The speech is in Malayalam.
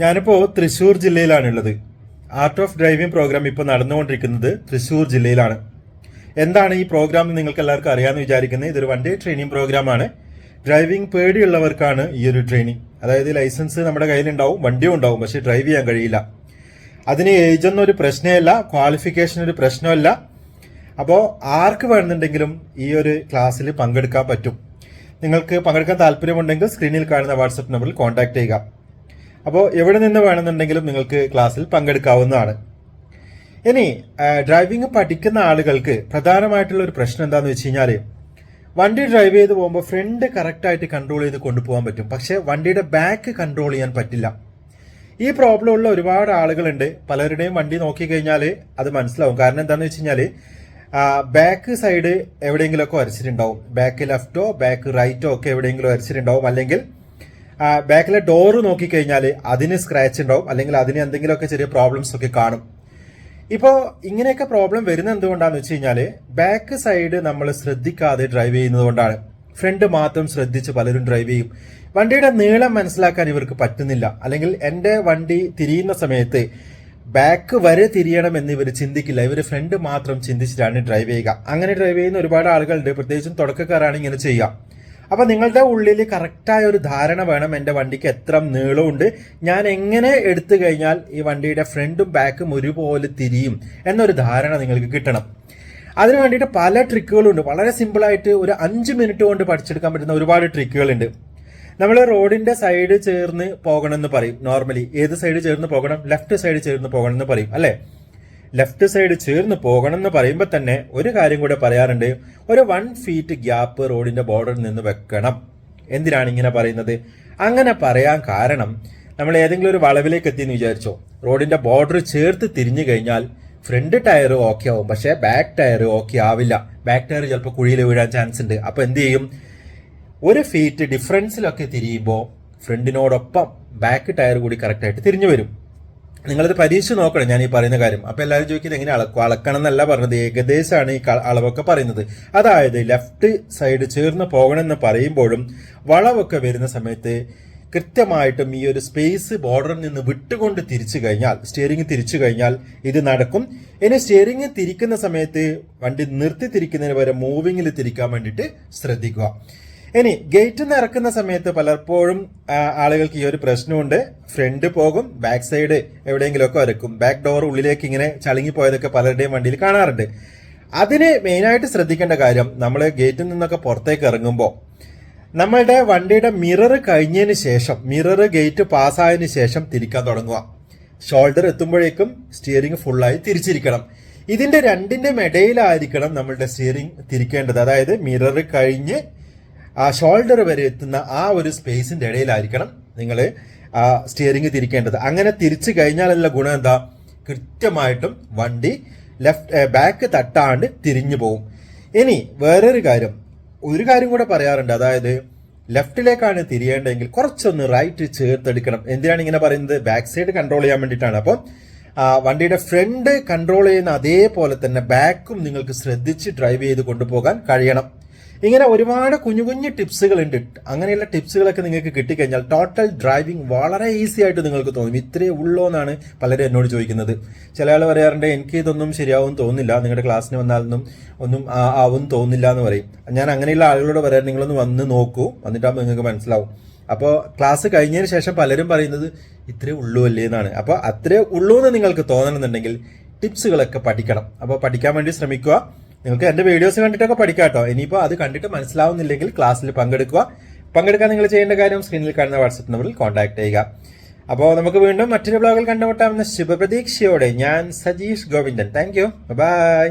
ഞാനിപ്പോൾ തൃശ്ശൂർ ജില്ലയിലാണുള്ളത്. ആർട്ട് ഓഫ് ഡ്രൈവിംഗ് പ്രോഗ്രാം ഇപ്പോൾ നടന്നുകൊണ്ടിരിക്കുന്നത് തൃശ്ശൂർ ജില്ലയിലാണ്. എന്താണ് ഈ പ്രോഗ്രാം എന്ന് നിങ്ങൾക്ക് എല്ലാവർക്കും അറിയാമെന്ന് വിചാരിക്കുന്നത്? ഇതൊരു വൺ ഡേ ട്രെയിനിങ് പ്രോഗ്രാമാണ് ഡ്രൈവിംഗ് പേടിയുള്ളവർക്കാണ് ഈ ഒരു ട്രെയിനിങ് അതായത് ലൈസൻസ് നമ്മുടെ കയ്യിലുണ്ടാവും വണ്ടിയും ഉണ്ടാവും പക്ഷേ ഡ്രൈവ് ചെയ്യാൻ കഴിയില്ല. അതിന് ഏജ് ഒന്നും പ്രശ്നമല്ല ക്വാളിഫിക്കേഷൻ ഒരു പ്രശ്നമല്ല. അപ്പോൾ ആർക്ക് വേണമെന്നുണ്ടെങ്കിലും ഈ ഒരു ക്ലാസ്സിൽ പങ്കെടുക്കാൻ പറ്റും. നിങ്ങൾക്ക് പങ്കെടുക്കാൻ താല്പര്യമുണ്ടെങ്കിൽ സ്ക്രീനിൽ കാണുന്ന വാട്സപ്പ് നമ്പറിൽ കോൺടാക്ട് ചെയ്യുക. അപ്പോൾ എവിടെ നിന്ന് വേണമെന്നുണ്ടെങ്കിലും നിങ്ങൾക്ക് ക്ലാസ്സിൽ പങ്കെടുക്കാവുന്നതാണ്. ഇനി ഡ്രൈവിംഗ് പഠിക്കുന്ന ആളുകൾക്ക് പ്രധാനമായിട്ടുള്ള ഒരു പ്രശ്നം എന്താണെന്ന് വെച്ച് കഴിഞ്ഞാൽ വണ്ടി ഡ്രൈവ് ചെയ്ത് പോകുമ്പോൾ ഫ്രണ്ട് കറക്റ്റായിട്ട് കൺട്രോൾ ചെയ്ത് കൊണ്ടുപോകാൻ പറ്റും. പക്ഷേ വണ്ടിയുടെ ബാക്ക് കൺട്രോൾ ചെയ്യാൻ പറ്റില്ല. ഈ പ്രോബ്ലം ഉള്ള ഒരുപാട് ആളുകളുണ്ട്. പലരുടെയും വണ്ടി നോക്കി കഴിഞ്ഞാൽ അത് മനസ്സിലാവും. കാരണം എന്താണെന്ന് വെച്ച് കഴിഞ്ഞാൽ ബാക്ക് സൈഡ് എവിടെയെങ്കിലുമൊക്കെ വരച്ചിട്ടുണ്ടാവും. ബാക്ക് ലെഫ്റ്റോ ബാക്ക് റൈറ്റോ ഒക്കെ എവിടെയെങ്കിലും വരച്ചിട്ടുണ്ടാവും. അല്ലെങ്കിൽ ബാക്കിലെ ഡോറ് നോക്കിക്കഴിഞ്ഞാൽ അതിന് സ്ക്രാച്ച് ഉണ്ടാവും. അല്ലെങ്കിൽ അതിന് എന്തെങ്കിലുമൊക്കെ ചെറിയ പ്രോബ്ലംസ് ഒക്കെ കാണും. ഇപ്പോൾ ഇങ്ങനെയൊക്കെ പ്രോബ്ലം വരുന്ന എന്തുകൊണ്ടാന്ന് വെച്ച് കഴിഞ്ഞാൽ ബാക്ക് സൈഡ് നമ്മൾ ശ്രദ്ധിക്കാതെ ഡ്രൈവ് ചെയ്യുന്നത് കൊണ്ടാണ്. ഫ്രണ്ട് മാത്രം ശ്രദ്ധിച്ച് പലരും ഡ്രൈവ് ചെയ്യും. വണ്ടിയുടെ നീളം മനസ്സിലാക്കാൻ ഇവർക്ക് പറ്റുന്നില്ല. അല്ലെങ്കിൽ എന്റെ വണ്ടി തിരിയുന്ന സമയത്ത് ബാക്ക് വരെ തിരിയണം എന്ന് ഇവർ ചിന്തിക്കില്ല. ഇവർ ഫ്രണ്ട് മാത്രം ചിന്തിച്ചിട്ടാണ് ഡ്രൈവ് ചെയ്യുക. അങ്ങനെ ഡ്രൈവ് ചെയ്യുന്ന ഒരുപാട് ആളുകളുണ്ട്. പ്രത്യേകിച്ചും തുടക്കക്കാരാണ് ഇങ്ങനെ ചെയ്യുക. അപ്പൊ നിങ്ങളുടെ ഉള്ളിൽ കറക്റ്റായ ഒരു ധാരണ വേണം എന്റെ വണ്ടിക്ക് എത്ര നീളമുണ്ട് ഞാൻ എങ്ങനെ എടുത്തു കഴിഞ്ഞാൽ ഈ വണ്ടിയുടെ ഫ്രണ്ടും ബാക്കും ഒരുപോലെ തിരിയും എന്നൊരു ധാരണ നിങ്ങൾക്ക് കിട്ടണം. അതിന് വേണ്ടിയിട്ട് പല ട്രിക്കുകളുണ്ട് വളരെ സിമ്പിളായിട്ട് ഒരു അഞ്ച് മിനിറ്റ് കൊണ്ട് പഠിച്ചെടുക്കാൻ പറ്റുന്ന ഒരുപാട് ട്രിക്കുകളുണ്ട് നമ്മൾ റോഡിന്റെ സൈഡ് ചേർന്ന് പോകണം എന്ന് പറയും. നോർമലി ഏത് സൈഡ് ചേർന്ന് പോകണം? ലെഫ്റ്റ് സൈഡ് ചേർന്ന് പോകണം എന്ന് പറയും. അല്ലേ? ലെഫ്റ്റ് സൈഡ് ചേർന്ന് പോകണം എന്ന് പറയുമ്പോൾ തന്നെ ഒരു കാര്യം കൂടെ പറയാറുണ്ട്. ഒരു വൺ ഫീറ്റ് ഗ്യാപ്പ് റോഡിന്റെ ബോർഡറിൽ നിന്ന് വെക്കണം. എന്തിനാണ് ഇങ്ങനെ പറയുന്നത്? അങ്ങനെ പറയാൻ കാരണം നമ്മൾ ഏതെങ്കിലും ഒരു വളവിലേക്ക് എത്തിയെന്ന് വിചാരിച്ചോ റോഡിന്റെ ബോർഡർ ചേർത്ത് തിരിഞ്ഞു കഴിഞ്ഞാൽ ഫ്രണ്ട് ടയർ ഓക്കെ ആവും. പക്ഷേ ബാക്ക് ടയർ ഓക്കെ ആവില്ല. ബാക്ക് ടയർ ചിലപ്പോൾ കുഴിയിൽ വീഴാൻ ചാൻസ് ഉണ്ട്. അപ്പോൾ എന്ത് ചെയ്യും? ഒരു ഫീറ്റ് ഡിഫറൻസിലൊക്കെ തിരിയുമ്പോൾ ഫ്രണ്ടിനോടൊപ്പം ബാക്ക് ടയർ കൂടി കറക്റ്റായിട്ട് തിരിഞ്ഞു വരും. നിങ്ങളിത് പരീക്ഷിച്ച് നോക്കണം ഞാൻ ഈ പറയുന്ന കാര്യം. അപ്പൊ എല്ലാവരും ചോദിക്കുന്നത് എങ്ങനെ അളക്കും അളക്കണം എന്നല്ല പറഞ്ഞത് ഏകദേശമാണ് ഈ അളവൊക്കെ പറയുന്നത്. അതായത് ലെഫ്റ്റ് സൈഡ് ചേർന്ന് പോകണമെന്ന് പറയുമ്പോഴും വളവൊക്കെ വരുന്ന സമയത്ത് കൃത്യമായിട്ടും ഈ ഒരു സ്പേസ് ബോർഡറിൽ നിന്ന് വിട്ടുകൊണ്ട് തിരിച്ചു കഴിഞ്ഞാൽ സ്റ്റിയറിംഗ് തിരിച്ചു കഴിഞ്ഞാൽ ഇത് നടക്കും. ഇനി സ്റ്റിയറിംഗ് തിരിക്കുന്ന സമയത്ത് വണ്ടി നിർത്തി തിരിക്കുന്നതിന് പകരം മൂവിങ്ങിൽ തിരിക്കാൻ വേണ്ടിയിട്ട് ശ്രദ്ധിക്കുക. ഇനി ഗേറ്റ് നിന്ന് ഇറക്കുന്ന സമയത്ത് പലപ്പോഴും ആളുകൾക്ക് ഈ ഒരു പ്രശ്നമുണ്ട്. ഫ്രണ്ട് പോകും ബാക്ക് സൈഡ് എവിടെയെങ്കിലുമൊക്കെ വരക്കും. ബാക്ക് ഡോർ ഉള്ളിലേക്ക് ഇങ്ങനെ ചളുങ്ങി പോയതൊക്കെ പലരുടെയും വണ്ടിയിൽ കാണാറുണ്ട്. അതിന് മെയിനായിട്ട് ശ്രദ്ധിക്കേണ്ട കാര്യം നമ്മൾ ഗേറ്റിൽ നിന്നൊക്കെ പുറത്തേക്ക് ഇറങ്ങുമ്പോൾ നമ്മളുടെ വണ്ടിയുടെ മിറർ കഴിഞ്ഞതിന് ശേഷം മിറർ ഗേറ്റ് പാസ്സായതിനു ശേഷം തിരിക്കാൻ തുടങ്ങുക. ഷോൾഡർ എത്തുമ്പോഴേക്കും സ്റ്റിയറിംഗ് ഫുള്ളായി തിരിച്ചിരിക്കണം. ഇതിന്റെ രണ്ടിന്റെ ഇടയിലായിരിക്കണം നമ്മളുടെ സ്റ്റിയറിംഗ് തിരിക്കേണ്ടത്. അതായത് മിറർ കഴിഞ്ഞ് ആ ഷോൾഡർ വരെ എത്തുന്ന ആ ഒരു സ്പേസിന്റെ ഇടയിലായിരിക്കണം നിങ്ങൾ ആ സ്റ്റിയറിംഗ് തിരിക്കേണ്ടത്. അങ്ങനെ തിരിച്ചു കഴിഞ്ഞാലുള്ള ഗുണം എന്താ? കൃത്യമായിട്ടും വണ്ടി ലെഫ്റ്റ് ബാക്ക് തട്ടാണ്ട് തിരിഞ്ഞു പോകും ഇനി വേറൊരു കാര്യം. ഒരു കാര്യം കൂടെ പറയാറുണ്ട്. അതായത് ലെഫ്റ്റിലേക്കാണ് തിരിയേണ്ടതെങ്കിൽ കുറച്ചൊന്ന് റൈറ്റ് ചേർത്തെടുക്കണം. എന്തിനാണ് ഇങ്ങനെ പറയുന്നത്? ബാക്ക് സൈഡ് കൺട്രോൾ ചെയ്യാൻ വേണ്ടിയിട്ടാണ്. അപ്പം വണ്ടിയുടെ ഫ്രണ്ട് കൺട്രോൾ ചെയ്യുന്ന അതേപോലെ തന്നെ ബാക്കും നിങ്ങൾക്ക് ശ്രദ്ധിച്ച് ഡ്രൈവ് ചെയ്ത് കൊണ്ടുപോകാൻ കഴിയണം. ഇങ്ങനെ ഒരുപാട് കുഞ്ഞു കുഞ്ഞു ടിപ്സുകൾ ഉണ്ട് അങ്ങനെയുള്ള ടിപ്സുകളൊക്കെ നിങ്ങൾക്ക് കിട്ടിക്കഴിഞ്ഞാൽ ടോട്ടൽ ഡ്രൈവിംഗ് വളരെ ഈസി ആയിട്ട് നിങ്ങൾക്ക് തോന്നും. ഇത്രയേ ഉള്ളൂ എന്നാണ് പലരും എന്നോട് ചോദിക്കുന്നത്. ചില ആൾ പറയാറുണ്ട് എനിക്ക് ഇതൊന്നും ശരിയാവും തോന്നില്ല നിങ്ങളുടെ ക്ലാസ്സിന് വന്നാലൊന്നും ഒന്നും ആവും തോന്നില്ല എന്ന് പറയും. ഞാൻ അങ്ങനെയുള്ള ആളുകളോട് പറയാൻ നിങ്ങളൊന്ന് വന്ന് നോക്കൂ. വന്നിട്ടാകുമ്പോൾ നിങ്ങൾക്ക് മനസ്സിലാവും. അപ്പോൾ ക്ലാസ് കഴിഞ്ഞതിന് ശേഷം പലരും പറയുന്നത് ഇത്രേ ഉള്ളൂ അല്ലേ എന്നാണ്. അപ്പോൾ അത്രേ ഉള്ളൂ എന്ന് നിങ്ങൾക്ക് തോന്നണമെന്നുണ്ടെങ്കിൽ ടിപ്സുകളൊക്കെ പഠിക്കണം. അപ്പോൾ പഠിക്കാൻ വേണ്ടി ശ്രമിക്കുക. നിങ്ങൾക്ക് എന്റെ വീഡിയോസ് കണ്ടിട്ടൊക്കെ പഠിക്കാം കേട്ടോ. ഇനിയിപ്പോൾ അത് കണ്ടിട്ട് മനസ്സിലാവുന്നില്ലെങ്കിൽ ക്ലാസ്സിൽ പങ്കെടുക്കുക. പങ്കെടുക്കാൻ നിങ്ങൾ ചെയ്യേണ്ട കാര്യം സ്ക്രീനിൽ കാണുന്ന വാട്സപ്പ് നമ്പറിൽ കോൺടാക്ട് ചെയ്യുക. അപ്പോൾ നമുക്ക് വീണ്ടും മറ്റൊരു ബ്ലോഗിൽ കണ്ടുമുട്ടാമെന്ന ശുഭപ്രതീക്ഷയോടെ ഞാൻ Sajeesh Govindan. Thank you bye